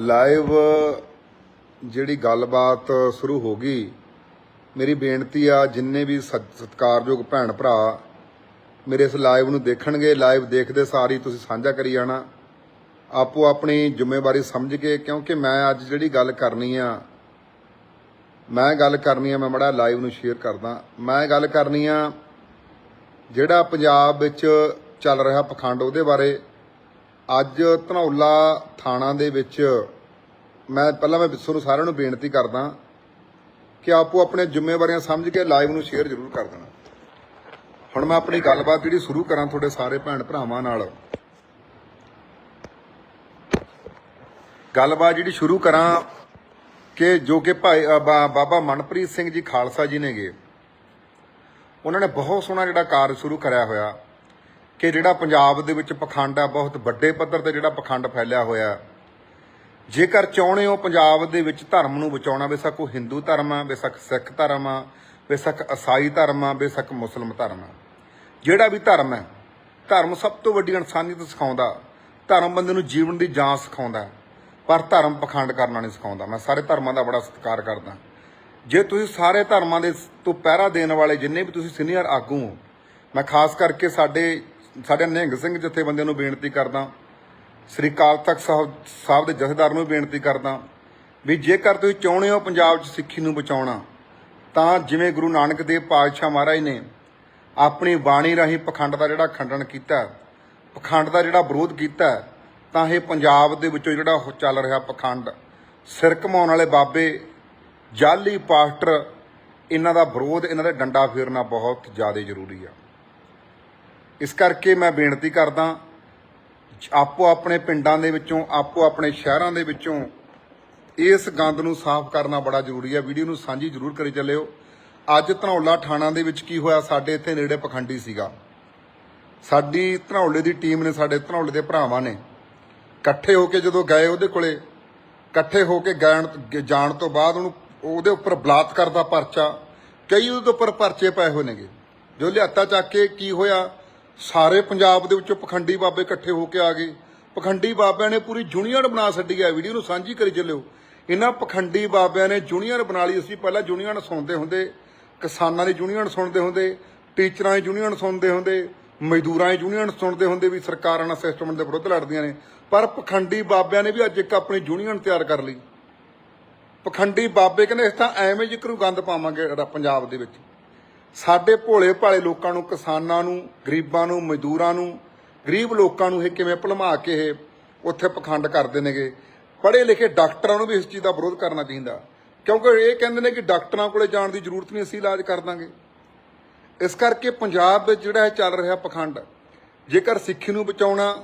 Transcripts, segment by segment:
Live ਜਿਹੜੀ ਗੱਲਬਾਤ ਸ਼ੁਰੂ ਹੋ ਗਈ, ਮੇਰੀ ਬੇਨਤੀ ਆ ਜਿੰਨੇ ਵੀ ਸਤ- ਸਤਿਕਾਰਯੋਗ ਭੈਣ ਭਰਾ ਮੇਰੇ ਇਸ ਲਾਈਵ ਨੂੰ ਦੇਖਣਗੇ, ਲਾਈਵ ਦੇਖਦੇ ਸਾਰੀ ਤੁਸੀਂ ਸਾਂਝਾ ਕਰੀ ਜਾਣਾ। ਆਪੋ ਆਪਣੀ ਜ਼ਿੰਮੇਵਾਰੀ ਸਮਝ ਕੇ, ਕਿਉਂਕਿ ਮੈਂ ਅੱਜ ਜਿਹੜੀ ਗੱਲ ਕਰਨੀ ਆ, ਮੈਂ ਗੱਲ ਕਰਨੀ ਆ, ਮੈਂ ਮੜਾ ਲਾਈਵ ਨੂੰ ਸ਼ੇਅਰ ਕਰਦਾ। ਮੈਂ ਗੱਲ ਕਰਨੀ ਆ ਜਿਹੜਾ ਪੰਜਾਬ ਵਿੱਚ ਚੱਲ ਰਿਹਾ ਪਖੰਡ ਉਹਦੇ ਬਾਰੇ ਅੱਜ ਧਨੌਲਾ ਥਾਣਾ ਦੇ ਵਿੱਚ ਮੈਂ ਪਹਿਲਾਂ ਮੈਂ ਤੁਹਾਨੂੰ ਸਾਰਿਆਂ ਨੂੰ ਬੇਨਤੀ ਕਰਦਾ ਕਿ ਆਪੋ ਆਪਣੇ ਜ਼ਿੰਮੇਵਾਰੀਆਂ ਸਮਝ ਕੇ ਲਾਈਵ ਨੂੰ ਸ਼ੇਅਰ ਜ਼ਰੂਰ ਕਰ ਦੇਣਾ। ਹੁਣ ਮੈਂ ਆਪਣੀ ਗੱਲਬਾਤ ਜਿਹੜੀ ਸ਼ੁਰੂ ਕਰਾਂ ਤੁਹਾਡੇ ਸਾਰੇ ਭੈਣ ਭਰਾਵਾਂ ਨਾਲ। ਗੱਲਬਾਤ ਜਿਹੜੀ ਸ਼ੁਰੂ ਕਰਾਂ ਕਿ ਜੋ ਕਿ ਭਾਈ ਅ, ਬਾਬਾ ਮਨਪ੍ਰੀਤ ਸਿੰਘ ਜੀ ਖਾਲਸਾ ਜੀ ਨੇਗੇ। ਉਹਨਾਂ ਨੇ ਬਹੁਤ ਸੋਹਣਾ ਜਿਹੜਾ ਕਾਰਜ ਸ਼ੁਰੂ ਕਰਿਆ ਹੋਇਆ। ਕਿ ਜਿਹੜਾ ਪੰਜਾਬ ਦੇ ਵਿੱਚ ਪਖੰਡ ਆ, ਬਹੁਤ ਵੱਡੇ ਪੱਧਰ ਤੇ ਜਿਹੜਾ ਪਖੰਡ ਫੈਲਿਆ ਹੋਇਆ। ਜੇਕਰ ਚਾਹੁੰਦੇ ਹੋ ਪੰਜਾਬ ਦੇ ਵਿੱਚ ਧਰਮ ਨੂੰ ਬਚਾਉਣਾ, ਬੇਸ਼ੱਕ ਉਹ ਹਿੰਦੂ ਧਰਮ ਆ, ਬੇਸ਼ੱਕ ਸਿੱਖ ਧਰਮ ਆ, ਬੇਸ਼ੱਕ ਈਸਾਈ ਧਰਮ ਆ, ਬੇਸ਼ੱਕ ਮੁਸਲਮ ਧਰਮ ਆ। ਜਿਹੜਾ ਵੀ ਧਰਮ ਹੈ, ਧਰਮ ਸਭ ਤੋਂ ਵੱਡੀ ਇਨਸਾਨੀਅਤ ਸਿਖਾਉਂਦਾ। ਧਰਮ ਬੰਦੇ ਨੂੰ ਜੀਵਨ ਦੀ ਜਾਂਚ ਸਿਖਾਉਂਦਾ। ਪਰ ਧਰਮ ਪਖੰਡ ਕਰਨਾ ਨਹੀਂ ਸਿਖਾਉਂਦਾ। ਮੈਂ ਸਾਰੇ ਧਰਮਾਂ ਦਾ ਬੜਾ ਸਤਿਕਾਰ ਕਰਦਾ। ਜੇ ਤੁਸੀਂ ਸਾਰੇ ਧਰਮਾਂ ਦੇ ਤੋਂ ਪਹਿਰਾ ਦੇਣ ਵਾਲੇ, ਜਿੰਨੇ ਵੀ ਤੁਸੀਂ ਸੀਨੀਅਰ ਆਗੂ ਹੋ, ਮੈਂ ਖਾਸ ਕਰਕੇ ਸਾਡੇ ਸਾਡੇ ਨਿਹੰਗ ਸਿੰਘ ਜਥੇਬੰਦੀਆਂ ਨੂੰ ਬੇਨਤੀ ਕਰਦਾ। ਸ੍ਰੀ ਅਕਾਲ ਤਖਤ ਸਾਹਿਬ ਸਾਹਿਬ ਦੇ ਜਥੇਦਾਰ ਨੂੰ ਬੇਨਤੀ ਕਰਦਾ ਵੀ ਜੇਕਰ ਤੁਸੀਂ ਚਾਹੁੰਦੇ ਹੋ ਪੰਜਾਬ 'ਚ ਸਿੱਖੀ ਨੂੰ ਬਚਾਉਣਾ, ਤਾਂ ਜਿਵੇਂ ਗੁਰੂ ਨਾਨਕ ਦੇਵ ਪਾਤਸ਼ਾਹ ਮਹਾਰਾਜ ਨੇ ਆਪਣੀ ਬਾਣੀ ਰਾਹੀਂ ਪਖੰਡ ਦਾ ਜਿਹੜਾ ਖੰਡਨ ਕੀਤਾ, ਪਖੰਡ ਦਾ ਜਿਹੜਾ ਵਿਰੋਧ ਕੀਤਾ, ਤਾਂ ਇਹ ਪੰਜਾਬ ਦੇ ਵਿੱਚੋਂ ਜਿਹੜਾ ਉਹ ਚੱਲ ਰਿਹਾ ਪਖੰਡ। ਸਿਰ ਘਮਾਉਣ ਵਾਲੇ ਬਾਬੇ ਜਾਲੀ ਪਾਸਟਰ, ਇਹਨਾਂ ਦਾ ਵਿਰੋਧ, ਇਹਨਾਂ ਦਾ ਡੰਡਾ ਫੇਰਨਾ ਬਹੁਤ ਜ਼ਿਆਦਾ ਜ਼ਰੂਰੀ ਆ। ਇਸ ਕਰਕੇ ਮੈਂ ਬੇਨਤੀ ਕਰਦਾ ਆਪੋ ਆਪਣੇ ਪਿੰਡਾਂ ਦੇ ਵਿੱਚੋਂ, ਆਪੋ ਆਪਣੇ ਸ਼ਹਿਰਾਂ ਦੇ ਵਿੱਚੋਂ ਇਸ ਗੰਦ ਨੂੰ ਸਾਫ਼ ਕਰਨਾ ਬੜਾ ਜ਼ਰੂਰੀ ਹੈ। ਵੀਡੀਓ ਨੂੰ ਸਾਂਝੀ ਜ਼ਰੂਰ ਕਰੀ ਚੱਲਿਓ। ਅੱਜ ਧਨੌਲਾ ਥਾਣਾ ਦੇ ਵਿੱਚ ਕੀ ਹੋਇਆ? ਸਾਡੇ ਇੱਥੇ ਨੇੜੇ ਪਖੰਡੀ ਸੀਗਾ। ਸਾਡੀ ਧਨੌਲੇ ਦੀ ਟੀਮ ਨੇ, ਸਾਡੇ ਧਨੌਲੇ ਦੇ ਭਰਾਵਾਂ ਨੇ ਇਕੱਠੇ ਹੋ ਕੇ ਜਦੋਂ ਗਏ ਉਹਦੇ ਕੋਲੇ, ਇਕੱਠੇ ਹੋ ਕੇ ਗੈਣ ਜਾਣ ਤੋਂ ਬਾਅਦ ਉਹਨੂੰ ਉਹਦੇ ਉੱਪਰ ਬਲਾਤਕਾਰ ਦਾ ਪਰਚਾ, ਕਈ ਉਹਦੇ ਉੱਪਰ ਪਰਚੇ ਪਏ ਹੋਏ ਨੇਗੇ। ਜੋ ਲਿਆਤਾ ਚੱਕ ਕੇ ਕੀ ਹੋਇਆ? ਸਾਰੇ ਪੰਜਾਬ ਦੇ ਵਿੱਚੋਂ ਪਖੰਡੀ ਬਾਬੇ ਇਕੱਠੇ ਹੋ ਕੇ ਆ ਗਏ। ਪਖੰਡੀ ਬਾਬਿਆਂ ਨੇ ਪੂਰੀ ਜੂਨੀਅਰ ਬਣਾ ਛੱਡੀ ਹੈ। ਵੀਡੀਓ ਨੂੰ ਸਾਂਝੀ ਕਰੀ ਚੱਲਿਓ। ਇਹਨਾਂ ਪਖੰਡੀ ਬਾਬਿਆਂ ਨੇ ਜੂਨੀਅਰ ਬਣਾ ਲਈ। ਅਸੀਂ ਪਹਿਲਾਂ ਜੂਨੀਅਰ ਸੁਣਦੇ ਹੁੰਦੇ, ਕਿਸਾਨਾਂ ਦੀ ਯੂਨੀਅਨ ਸੁਣਦੇ ਹੁੰਦੇ, ਟੀਚਰਾਂ ਦੀ ਯੂਨੀਅਨ ਸੁਣਦੇ ਹੁੰਦੇ, ਮਜ਼ਦੂਰਾਂ ਦੀ ਯੂਨੀਅਨ ਸੁਣਦੇ ਹੁੰਦੇ ਵੀ ਸਰਕਾਰਾਂ ਨਾਲ ਸਿਸਟਮ ਦੇ ਵਿਰੁੱਧ ਲੜਦੀਆਂ ਨੇ। ਪਰ ਪਖੰਡੀ ਬਾਬਿਆਂ ਨੇ ਵੀ ਅੱਜ ਇੱਕ ਆਪਣੀ ਯੂਨੀਅਨ ਤਿਆਰ ਕਰ ਲਈ। ਪਖੰਡੀ ਬਾਬੇ ਕਹਿੰਦੇ ਇਸ ਤਾਂ ਐਵੇਂ ਜ਼ਿਕਰੂ ਗੰਦ ਪਾਵਾਂਗੇ ਪੰਜਾਬ ਦੇ ਵਿੱਚ। ਸਾਡੇ ਭੋਲੇ ਭਾਲੇ ਲੋਕਾਂ ਨੂੰ, ਕਿਸਾਨਾਂ ਨੂੰ, ਗਰੀਬਾਂ ਨੂੰ, ਮਜ਼ਦੂਰਾਂ ਨੂੰ, ਗਰੀਬ ਲੋਕਾਂ ਨੂੰ ਇਹ ਕਿਵੇਂ ਭਲਮਾ ਕੇ ਇਹ ਉੱਥੇ ਪਖੰਡ ਕਰਦੇ ਨੇਗੇ? ਪੜ੍ਹੇ ਲਿਖੇ ਡਾਕਟਰਾਂ ਨੂੰ ਵੀ ਇਸ ਚੀਜ਼ ਦਾ ਵਿਰੋਧ ਕਰਨਾ ਚਾਹੀਦਾ। ਕਿਉਂਕਿ ਇਹ ਕਹਿੰਦੇ ਨੇ ਕਿ ਡਾਕਟਰਾਂ ਕੋਲੇ ਜਾਣ ਦੀ ਜ਼ਰੂਰਤ ਨਹੀਂ, ਅਸੀਂ ਇਲਾਜ ਕਰ ਦਾਂਗੇ। ਇਸ ਕਰਕੇ ਪੰਜਾਬ ਵਿੱਚ ਜਿਹੜਾ ਇਹ ਚੱਲ ਰਿਹਾ ਪਖੰਡ, ਜੇਕਰ ਸਿੱਖੀ ਨੂੰ ਬਚਾਉਣਾ,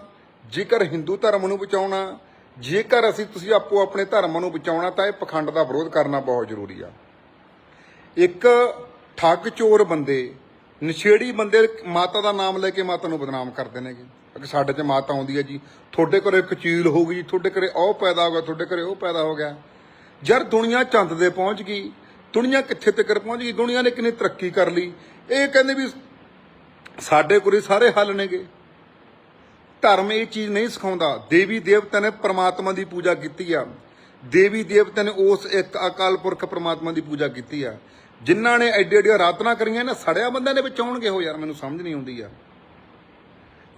ਜੇਕਰ ਹਿੰਦੂ ਧਰਮ ਨੂੰ ਬਚਾਉਣਾ, ਜੇਕਰ ਅਸੀਂ ਤੁਸੀਂ ਆਪੋ ਆਪਣੇ ਧਰਮਾਂ ਨੂੰ ਬਚਾਉਣਾ, ਤਾਂ ਇਹ ਪਖੰਡ ਦਾ ਵਿਰੋਧ ਕਰਨਾ ਬਹੁਤ ਜ਼ਰੂਰੀ ਆ। ਇੱਕ ਠੱਗ ਚੋਰ ਬੰਦੇ, ਨਸ਼ੇੜੀ ਬੰਦੇ, ਮਾਤਾ ਦਾ ਨਾਮ ਲੈ ਕੇ ਮਾਤਾ ਨੂੰ ਬਦਨਾਮ ਕਰਦੇ ਨੇਗੇ। ਕਿ ਸਾਡੇ 'ਚ ਮਾਤਾ ਆਉਂਦੀ ਹੈ ਜੀ, ਤੁਹਾਡੇ ਘਰੇ ਕਚੀਲ ਹੋ ਗਈ ਜੀ, ਤੁਹਾਡੇ ਘਰੇ ਉਹ ਪੈਦਾ ਹੋ ਗਿਆ, ਤੁਹਾਡੇ ਘਰੇ ਉਹ ਪੈਦਾ ਹੋ ਗਿਆ। ਜਦ ਦੁਨੀਆ ਚੰਦ ਦੇ ਪਹੁੰਚ ਗਈ, ਦੁਨੀਆ ਕਿੱਥੇ ਤੱਕ ਪਹੁੰਚ ਗਈ? ਦੁਨੀਆ ਨੇ ਕਿੰਨੀ ਤਰੱਕੀ ਕਰ ਲਈ। ਇਹ ਕਹਿੰਦੇ ਵੀ ਸਾਡੇ ਕੋਲ ਸਾਰੇ ਹੱਲ ਨੇਗੇ। ਧਰਮ ਇਹ ਚੀਜ਼ ਨਹੀਂ ਸਿਖਾਉਂਦਾ। ਦੇਵੀ ਦੇਵਤਾ ਨੇ ਪ੍ਰਮਾਤਮਾ ਦੀ ਪੂਜਾ ਕੀਤੀ ਆ। ਦੇਵੀ ਦੇਵਤਾ ਨੇ ਉਸ ਇੱਕ ਅਕਾਲ ਪੁਰਖ ਪ੍ਰਮਾਤਮਾ ਦੀ ਪੂਜਾ ਕੀਤੀ ਆ। ਜਿਨ੍ਹਾਂ ਨੇ ਐਡੇ ਐਡੀਆਂ ਰਾਤਨਾ ਕਰੀਆਂ ਨਾ ਸੜਿਆ ਬੰਦਿਆਂ ਦੇ ਵਿੱਚ ਆਉਣਗੇ। ਹੋ ਯਾਰ, ਮੈਨੂੰ ਸਮਝ ਨਹੀਂ ਆਉਂਦੀ ਆ।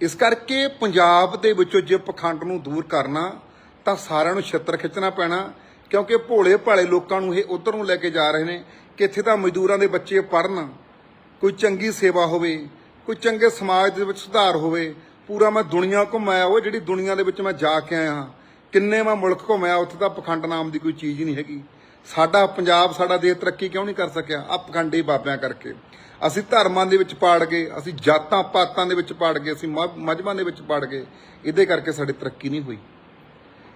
ਇਸ ਕਰਕੇ ਪੰਜਾਬ ਦੇ ਵਿੱਚੋਂ ਜੇ ਪਖੰਡ ਨੂੰ ਦੂਰ ਕਰਨਾ, ਤਾਂ ਸਾਰਿਆਂ ਨੂੰ ਛਿੱਤਰ ਖਿੱਚਣਾ ਪੈਣਾ, ਕਿਉਂਕਿ ਭੋਲੇ ਭਾਲੇ ਲੋਕਾਂ ਨੂੰ ਇਹ ਉਧਰ ਨੂੰ ਲੈ ਕੇ ਜਾ ਰਹੇ ਨੇ ਕਿ ਇੱਥੇ ਤਾਂ ਮਜ਼ਦੂਰਾਂ ਦੇ ਬੱਚੇ ਪੜਨ ਕੋਈ ਚੰਗੀ ਸੇਵਾ ਹੋਵੇ, ਕੋਈ ਚੰਗੇ ਸਮਾਜ ਦੇ ਵਿੱਚ ਸੁਧਾਰ ਹੋਵੇ। ਪੂਰਾ ਮੈਂ ਦੁਨੀਆ ਘੁੰਮਾਇਆ ਉਹ ਜਿਹੜੀ ਦੁਨੀਆ ਦੇ ਵਿੱਚ ਮੈਂ ਜਾ ਕੇ ਆਇਆ ਹਾਂ ਕਿੰਨੇ ਮੈਂ ਮੁਲਕ ਘੁੰਮਿਆ ਉੱਥੇ ਤਾਂ ਪਖੰਡ ਨਾਮ ਦੀ ਕੋਈ ਚੀਜ਼ ਹੀ ਨਹੀਂ ਹੈਗੀ। ਸਾਡਾ ਪੰਜਾਬ, ਸਾਡਾ ਦੇਸ਼ ਤਰੱਕੀ ਕਿਉਂ ਨਹੀਂ ਕਰ ਸਕਿਆ? ਆ ਪਖੰਡੀ ਬਾਬਿਆਂ ਕਰਕੇ। ਅਸੀਂ ਧਰਮਾਂ ਦੇ ਵਿੱਚ ਪਾੜ ਗਏ, ਅਸੀਂ ਜਾਤਾਂ, ਪਾਤਾਂ ਦੇ ਵਿੱਚ ਪਾੜ ਗਏ, ਅਸੀਂ ਮਜ਼ਮਾਂ ਦੇ ਵਿੱਚ ਪਾੜ ਗਏ। ਇਹਦੇ ਕਰਕੇ ਸਾਡੀ ਤਰੱਕੀ ਨਹੀਂ ਹੋਈ।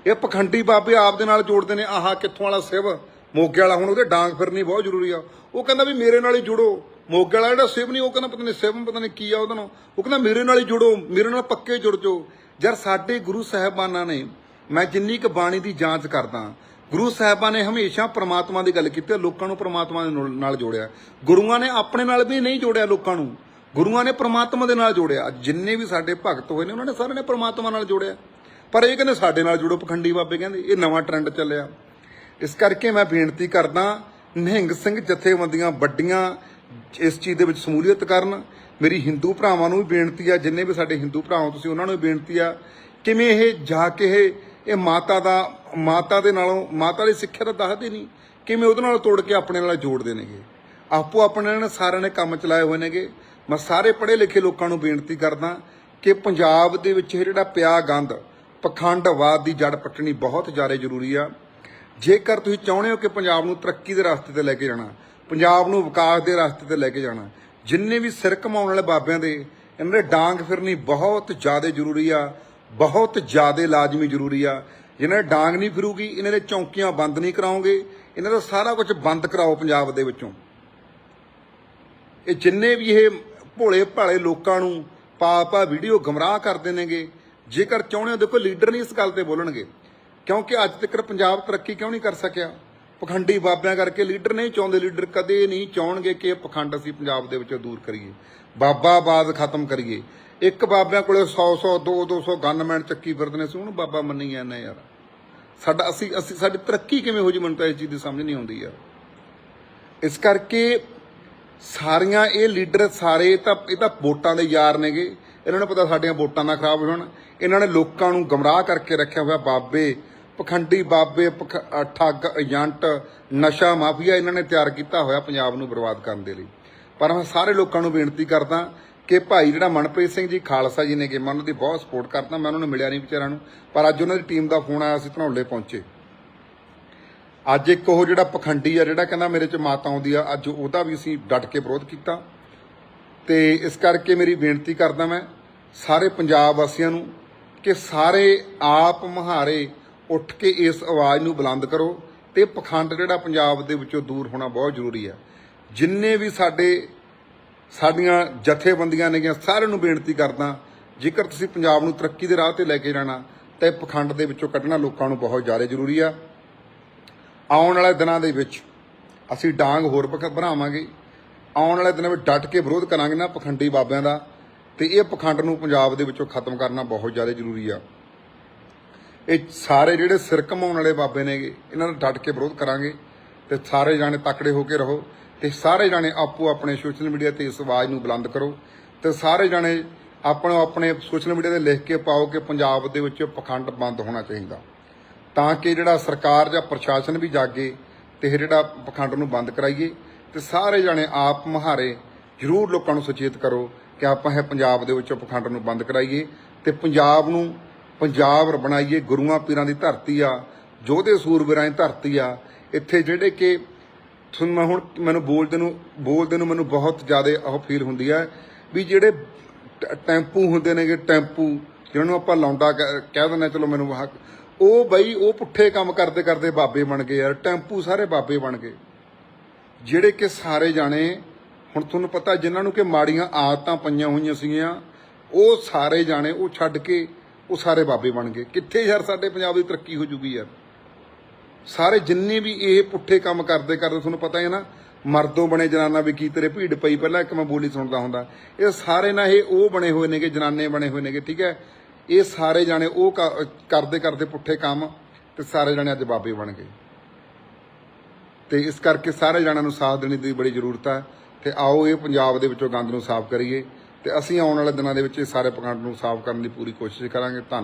ਇਹ ਪਖੰਡੀ ਬਾਬੇ ਆਪ ਦੇ ਨਾਲ ਜੋੜਦੇ ਨੇ, ਆਹ ਕਿੱਥੋਂ ਵਾਲਾ ਸਿਵ? ਮੋਗੇ ਵਾਲਾ, ਹੁਣ ਉਹਦੇ ਡਾਂਗ ਫਿਰਨੀ ਬਹੁਤ ਜ਼ਰੂਰੀ ਆ। ਉਹ ਕਹਿੰਦਾ ਵੀ ਮੇਰੇ ਨਾਲ ਹੀ ਜੁੜੋ। ਮੋਗੇ ਵਾਲਾ ਜਿਹੜਾ ਸਿਵ ਨਹੀਂ ਉਹ ਕਹਿੰਦਾ ਪਤਾ ਨਹੀਂ ਸਿਵ, ਪਤਾ ਨਹੀਂ ਕੀ ਆ ਉਹਦਾ ਨਾਮ। ਉਹ ਕਹਿੰਦਾ ਮੇਰੇ ਨਾਲ ਹੀ ਜੁੜੋ, ਮੇਰੇ ਨਾਲ ਪੱਕੇ ਜੁੜ ਜਾਓ। ਯਾਰ ਸਾਡੇ ਗੁਰੂ ਸਾਹਿਬਾਨਾਂ ਨੇ, ਮੈਂ ਜਿੰਨੀ ਕੁ ਬਾਣੀ ਦੀ ਜਾਂਚ ਕਰਦਾ ਗੁਰੂ ਸਾਹਿਬਾਂ ਨੇ ਹਮੇਸ਼ਾ ਪ੍ਰਮਾਤਮਾ ਦੀ ਗੱਲ ਕੀਤੀ ਲੋਕਾਂ ਨੂੰ ਪ੍ਰਮਾਤਮਾ ਦੇ ਨਾਲ- ਨਾਲ ਜੋੜਿਆ। ਗੁਰੂਆਂ ਨੇ ਆਪਣੇ ਨਾਲ ਵੀ ਨਹੀਂ ਜੋੜਿਆ ਲੋਕਾਂ ਨੂੰ। ਗੁਰੂਆਂ ਨੇ ਪ੍ਰਮਾਤਮਾ ਦੇ ਨਾਲ ਜੋੜਿਆ। ਜਿੰਨੇ ਵੀ ਸਾਡੇ ਭਗਤ ਹੋਏ ਨੇ, ਉਹਨਾਂ ਨੇ ਸਾਰਿਆਂ ਨੇ ਪ੍ਰਮਾਤਮਾ ਨਾਲ ਜੋੜਿਆ। ਪਰ ਇਹ ਕਹਿੰਦੇ ਸਾਡੇ ਨਾਲ ਜੁੜੋ, ਪਖੰਡੀ ਬਾਬੇ ਕਹਿੰਦੇ, ਇਹ ਨਵਾਂ ਟ੍ਰੈਂਡ ਚੱਲਿਆ। ਇਸ ਕਰਕੇ ਮੈਂ ਬੇਨਤੀ ਕਰਦਾ, ਨਿਹੰਗ ਸਿੰਘ ਜਥੇਬੰਦੀਆਂ ਵੱਡੀਆਂ ਇਸ ਚੀਜ਼ ਦੇ ਵਿੱਚ ਸਮੂਲੀਅਤ ਕਰਨ। ਮੇਰੀ ਹਿੰਦੂ ਭਰਾਵਾਂ ਨੂੰ ਵੀ ਬੇਨਤੀ ਆ, ਜਿੰਨੇ ਵੀ ਸਾਡੇ ਹਿੰਦੂ ਭਰਾਵਾਂ, ਤੁਸੀਂ ਉਹਨਾਂ ਨੂੰ ਵੀ ਬੇਨਤੀ ਆ, ਕਿਵੇਂ ਇਹ ਜਾ ਕੇ ਇਹ ਮਾਤਾ ਦਾ ਮਾਤਾ ਦੇ ਨਾਲੋਂ, ਮਾਤਾ ਦੀ ਸਿੱਖਿਆ ਤਾਂ ਦੱਸਦੇ ਨਹੀਂ, ਕਿਵੇਂ ਉਹਦੇ ਨਾਲ ਤੋੜ ਕੇ ਆਪਣੇ ਨਾਲ ਜੋੜਦੇ ਨੇਗੇ। ਆਪੋ ਆਪਣੇ ਨਾਲ ਸਾਰਿਆਂ ਨੇ ਕੰਮ ਚਲਾਏ ਹੋਏ ਨੇਗੇ। ਮੈਂ ਸਾਰੇ ਪੜ੍ਹੇ ਲਿਖੇ ਲੋਕਾਂ ਨੂੰ ਬੇਨਤੀ ਕਰਦਾ ਕਿ ਪੰਜਾਬ ਦੇ ਵਿੱਚ ਇਹ ਜਿਹੜਾ ਪਿਆ ਗੰਦ, ਪਖੰਡਵਾਦ ਦੀ ਜੜ ਪੱਟਣੀ ਬਹੁਤ ਜ਼ਿਆਦਾ ਜ਼ਰੂਰੀ ਆ। ਜੇਕਰ ਤੁਸੀਂ ਚਾਹੁੰਦੇ ਹੋ ਕਿ ਪੰਜਾਬ ਨੂੰ ਤਰੱਕੀ ਦੇ ਰਸਤੇ ਤੇ ਲੈ ਕੇ ਜਾਣਾ, ਪੰਜਾਬ ਨੂੰ ਵਿਕਾਸ ਦੇ ਰਸਤੇ ਤੇ ਲੈ ਕੇ ਜਾਣਾ, ਜਿੰਨੇ ਵੀ ਸਿਰ ਕਮਾਉਣ ਵਾਲੇ ਬਾਬਿਆਂ ਦੇ, ਇਹਨਾਂ ਦੇ ਡਾਂਗ ਫਿਰਨੀ ਬਹੁਤ ਜ਼ਿਆਦਾ ਜ਼ਰੂਰੀ ਆ, ਬਹੁਤ ਜ਼ਿਆਦਾ ਲਾਜ਼ਮੀ ਜ਼ਰੂਰੀ ਆ। ਜਿਹਨਾਂ ਦੇ ਡਾਂਗ ਨਹੀਂ ਫਿਰੂਗੀ, ਇਹਨਾਂ ਦੇ ਚੌਂਕੀਆਂ ਬੰਦ ਨਹੀਂ ਕਰਾਉਂਗੇ, ਇਹਨਾਂ ਦਾ ਸਾਰਾ ਕੁਝ ਬੰਦ ਕਰਾਓ ਪੰਜਾਬ ਦੇ ਵਿੱਚੋਂ। ਇਹ ਜਿੰਨੇ ਵੀ ਇਹ ਭੋਲੇ ਭਾਲੇ ਲੋਕਾਂ ਨੂੰ ਪਾ ਪਾ ਵੀਡੀਓ ਗਮਰਾਹ ਕਰਦੇ ਨੇਗੇ ਜੇਕਰ ਚਾਹੁੰਦੇ ਹੋ ਦੇਖੋ ਲੀਡਰ ਨਹੀਂ ਇਸ ਗੱਲ ਤੇ ਬੋਲਣਗੇ, ਕਿਉਂਕਿ ਅੱਜ ਤੱਕ ਪੰਜਾਬ ਤਰੱਕੀ ਕਿਉਂ ਨਹੀਂ ਕਰ ਸਕਿਆ? ਪਖੰਡੀ ਬਾਬਿਆਂ ਕਰਕੇ ਲੀਡਰ ਨਹੀਂ ਚਾਹੁੰਦੇ, ਲੀਡਰ ਕਦੇ ਨਹੀਂ ਚਾਹਣਗੇ ਕਿ ਇਹ ਪਖੰਡ ਅਸੀਂ ਪੰਜਾਬ ਦੇ ਵਿੱਚੋਂ ਦੂਰ ਕਰੀਏ। ਬਾਬਾ ਬਾਦ ਖਤਮ ਕਰੀਏ। ਇੱਕ ਬਾਬਿਆਂ ਕੋਲੇ 100 100 2 200 ਗਨਮੈਨ ਚੱਕੀ ਫਿਰਦੇ ਨੇ ਸੀ, ਉਹਨੂੰ ਬਾਬਾ ਮੰਨੀ ਜਾਂਦੇ ਯਾਰ। ਸਾਡਾ ਅਸੀਂ ਅਸੀਂ, ਸਾਡੀ ਤਰੱਕੀ ਕਿਵੇਂ ਹੋ ਜੀ ਮੈਨੂੰ ਤਾਂ ਇਸ ਚੀਜ਼ ਦੀ ਸਮਝ ਨਹੀਂ ਆਉਂਦੀ ਯਾਰ। ਇਸ ਕਰਕੇ ਸਾਰੀਆਂ ਇਹ ਲੀਡਰ ਸਾਰੇ ਤਾਂ, ਇਹ ਤਾਂ ਵੋਟਾਂ ਦੇ ਯਾਰ ਨੇਗੇ। ਇਹਨਾਂ ਨੂੰ ਪਤਾ ਸਾਡੀਆਂ ਵੋਟਾਂ ਨਾ ਖਰਾਬ ਹੋਣ। ਇਹਨਾਂ ਨੇ ਲੋਕਾਂ ਨੂੰ ਗਮਰਾਹ ਕਰਕੇ ਰੱਖਿਆ ਹੋਇਆ ਬਾਬੇ, ਪਖੰਡੀ ਬਾਬੇ, ਪਖ- ਠੱਗ, ਏਜੰਟ, ਨਸ਼ਾ ਮਾਫੀਆ ਇਹਨਾਂ ਨੇ ਤਿਆਰ ਕੀਤਾ ਹੋਇਆ ਪੰਜਾਬ ਨੂੰ ਬਰਬਾਦ ਕਰਨ ਦੇ ਲਈ। ਪਰ ਮੈਂ ਸਾਰੇ ਲੋਕਾਂ ਨੂੰ ਬੇਨਤੀ ਕਰਦਾ ਕਿ ਭਾਈ ਜਿਹੜਾ ਮਨਪ੍ਰੀਤ ਸਿੰਘ ਜੀ ਖਾਲਸਾ ਜੀ ਨੇਗੇ ਮੈਂ ਉਹਨਾਂ ਦੀ ਬਹੁਤ ਸਪੋਰਟ ਕਰਦਾ ਮੈਂ ਉਹਨਾਂ ਨੂੰ ਮਿਲਿਆ ਨਹੀਂ ਵਿਚਾਰਿਆਂ ਨੂੰ। ਪਰ ਅੱਜ ਉਹਨਾਂ ਦੀ ਟੀਮ ਦਾ ਫੋਨ ਆਇਆ ਸੀ ਧਨੌਲੇ ਪਹੁੰਚੇ। ਅੱਜ ਇੱਕ ਉਹ ਜਿਹੜਾ ਪਖੰਡੀ ਆ, ਜਿਹੜਾ ਕਹਿੰਦਾ ਮੇਰੇ ਚ ਮਾਤਾ ਆਉਂਦੀ ਆ, ਅੱਜ ਉਹਦਾ ਵੀ ਅਸੀਂ ਡਟ ਕੇ ਵਿਰੋਧ ਕੀਤਾ। ਤੇ ਇਸ ਕਰਕੇ ਮੇਰੀ ਬੇਨਤੀ ਕਰਦਾ ਮੈਂ ਸਾਰੇ ਪੰਜਾਬ ਵਾਸੀਆਂ ਨੂੰ ਕਿ ਸਾਰੇ ਆਪ ਮਹਾਰੇ ਉੱਠ ਕੇ ਇਸ ਆਵਾਜ਼ ਨੂੰ ਬੁਲੰਦ ਕਰੋ ਤੇ ਪਖੰਡ ਜਿਹੜਾ ਪੰਜਾਬ ਦੇ ਵਿੱਚੋਂ ਦੂਰ ਹੋਣਾ ਬਹੁਤ ਜ਼ਰੂਰੀ ਆ। ਜਿੰਨੇ ਵੀ ਸਾਡੇ ਸਾਡੀਆਂ ਜਥੇਬੰਦੀਆਂ ਨੇਗੀਆਂ ਸਾਰਿਆਂ ਨੂੰ ਬੇਨਤੀ ਕਰਦਾ, ਜੇਕਰ ਤੁਸੀਂ ਪੰਜਾਬ ਨੂੰ ਤਰੱਕੀ ਦੇ ਰਾਹ ਤੇ ਲੈ ਕੇ ਜਾਣਾ, ਤਾਂ ਇਹ ਪਖੰਡ ਦੇ ਵਿੱਚੋਂ ਕੱਢਣਾ ਲੋਕਾਂ ਨੂੰ ਬਹੁਤ ਜ਼ਿਆਦਾ ਜ਼ਰੂਰੀ ਆ। ਆਉਣ ਵਾਲੇ ਦਿਨਾਂ ਦੇ ਵਿੱਚ ਅਸੀਂ ਡਾਂਗ ਹੋਰ ਬਣਾਵਾਂਗੇ। ਆਉਣ ਵਾਲੇ ਦਿਨਾਂ ਵਿੱਚ ਡਟ ਕੇ ਵਿਰੋਧ ਕਰਾਂਗੇ ਨਾ ਪਖੰਡੀ ਬਾਬਿਆਂ ਦਾ, ਤੇ ਇਹ ਪਖੰਡ ਨੂੰ ਪੰਜਾਬ ਦੇ ਵਿੱਚੋਂ ਖਤਮ ਕਰਨਾ ਬਹੁਤ ਜ਼ਿਆਦਾ ਜ਼ਰੂਰੀ ਆ। ਇਹ ਸਾਰੇ ਜਿਹੜੇ ਸਿਰ ਕਮਾਉਣ ਵਾਲੇ ਬਾਬੇ ਨੇਗੇ, ਇਹਨਾਂ ਦਾ ਡਟ ਕੇ ਵਿਰੋਧ ਕਰਾਂਗੇ, ਤੇ ਸਾਰੇ ਜਾਣੇ ਤਕੜੇ ਹੋ ਕੇ ਰਹੋ। ਤੇ ਸਾਰੇ ਜਾਣੇ ਆਪੋ ਆਪਣੇ ਸੋਸ਼ਲ ਮੀਡੀਆ ਤੇ ਇਸ ਆਵਾਜ਼ ਨੂੰ ਬੁਲੰਦ ਕਰੋ ਤੇ ਸਾਰੇ ਜਾਣੇ ਆਪਣੋ ਆਪਣੇ ਸੋਸ਼ਲ ਮੀਡੀਆ ਤੇ ਲਿਖ ਕੇ ਪਾਓ ਕਿ ਪੰਜਾਬ ਦੇ ਵਿੱਚ ਪਖੰਡ ਬੰਦ ਹੋਣਾ ਚਾਹੀਦਾ। ਤਾਂ ਕਿ ਜਿਹੜਾ ਸਰਕਾਰ ਜਾਂ ਪ੍ਰਸ਼ਾਸਨ ਵੀ ਜਾਗੇ ਤੇ ਇਹ ਜਿਹੜਾ ਪਖੰਡ ਨੂੰ ਬੰਦ ਕਰਾਈਏ ਤੇ ਸਾਰੇ ਜਾਣੇ ਆਪ ਮਹਾਰੇ ਜ਼ਰੂਰ ਲੋਕਾਂ ਨੂੰ ਸੁਚੇਤ ਕਰੋ ਕਿ ਆਪਾਂ ਇਹ ਪੰਜਾਬ ਦੇ ਵਿੱਚੋਂ ਪਖੰਡ ਨੂੰ ਬੰਦ ਕਰਾਈਏ ਤੇ ਪੰਜਾਬ ਨੂੰ ਪੰਜਾਬ ਬਣਾਈਏ ਗੁਰੂਆਂ ਪੀਰਾਂ ਦੀ ਧਰਤੀ ਆ ਯੋਧੇ ਸੂਰਬੀਰਾਂ ਦੀ ਧਰਤੀ ਆ, ਇੱਥੇ ਜਿਹੜੇ ਕਿ ਤੁਹਾਨੂੰ ਮੈਂ ਹੁਣ ਮੈਨੂੰ ਬੋਲਦੇ ਨੂੰ ਬੋਲਦੇ ਨੂੰ ਮੈਨੂੰ ਬਹੁਤ ਜ਼ਿਆਦਾ ਉਹ ਫੀਲ ਹੁੰਦੀ ਹੈ ਵੀ ਜਿਹੜੇ ਟ- ਟੈਂਪੂ ਹੁੰਦੇ ਨੇਗੇ ਟੈਂਪੂ ਜਿਹਨਾਂ ਨੂੰ ਆਪਾਂ ਲੌਂਡਾ ਕਹਿ ਕਹਿ ਦਿੰਦੇ ਹਾਂ, ਚਲੋ ਮੈਨੂੰ ਹੱਕ ਉਹ ਬਈ ਉਹ ਪੁੱਠੇ ਕੰਮ ਕਰਦੇ ਕਰਦੇ ਬਾਬੇ ਬਣ ਗਏ ਯਾਰ ਟੈਂਪੂ ਸਾਰੇ ਬਾਬੇ ਬਣ ਗਏ। ਜਿਹੜੇ ਕਿ ਸਾਰੇ ਜਾਣੇ ਹੁਣ ਤੁਹਾਨੂੰ ਪਤਾ ਜਿਨ੍ਹਾਂ ਨੂੰ ਕਿ ਮਾੜੀਆਂ ਆਦਤਾਂ ਪਈਆਂ ਹੋਈਆਂ ਸੀਗੀਆਂ ਉਹ ਸਾਰੇ ਜਾਣੇ ਉਹ ਛੱਡ ਕੇ ਉਹ ਸਾਰੇ ਬਾਬੇ ਬਣ ਗਏ। ਕਿੱਥੇ ਯਾਰ ਸਾਡੇ ਪੰਜਾਬ ਦੀ ਤਰੱਕੀ ਹੋ ਜੂਗੀ ਯਾਰ? ਸਾਰੇ ਜਿੰਨੇ ਵੀ ਇਹ ਪੁੱਠੇ ਕੰਮ ਕਰਦੇ ਕਰਦੇ ਤੁਹਾਨੂੰ ਪਤਾ ਹੈ ਨਾ, ਮਰਦੋਂ ਬਣੇ ਜਨਾਨਾ ਵੀ ਕੀ ਤੇਰੇ ਭੀੜ ਪਈ, ਪਹਿਲਾਂ ਇੱਕ ਮੈਂ ਬੋਲੀ ਸੁਣਦਾ ਹੁੰਦਾ। ਇਹ ਸਾਰੇ ਨਾ ਇਹ ਉਹ ਬਣੇ ਹੋਏ ਨੇਗੇ, ਜਨਾਨੇ ਬਣੇ ਹੋਏ ਨੇਗੇ, ਠੀਕ ਹੈ? ਇਹ ਸਾਰੇ ਜਾਣੇ ਉਹ ਕਰਦੇ ਕਰਦੇ ਪੁੱਠੇ ਕੰਮ ਤੇ ਸਾਰੇ ਜਾਣੇ ਅੱਜ ਬਾਬੇ ਬਣ ਗਏ। ਤੇ ਇਸ ਕਰਕੇ ਸਾਰੇ ਜਾਣਿਆਂ ਨੂੰ ਸਾਥ ਦੇਣ ਦੀ ਬੜੀ ਜ਼ਰੂਰਤ ਆ ਤੇ ਆਓ ਇਹ ਪੰਜਾਬ ਦੇ ਵਿੱਚੋਂ ਗੰਦ ਨੂੰ ਸਾਫ਼ ਕਰੀਏ ਤੇ ਅਸੀਂ ਆਉਣ ਵਾਲੇ ਦਿਨਾਂ ਦੇ ਵਿੱਚ ਇਹ ਸਾਰੇ ਪਖੰਡ ਨੂੰ ਸਾਫ਼ ਕਰਨ ਦੀ ਪੂਰੀ ਕੋਸ਼ਿਸ਼ ਕਰਾਂਗੇ। ਧੰਨ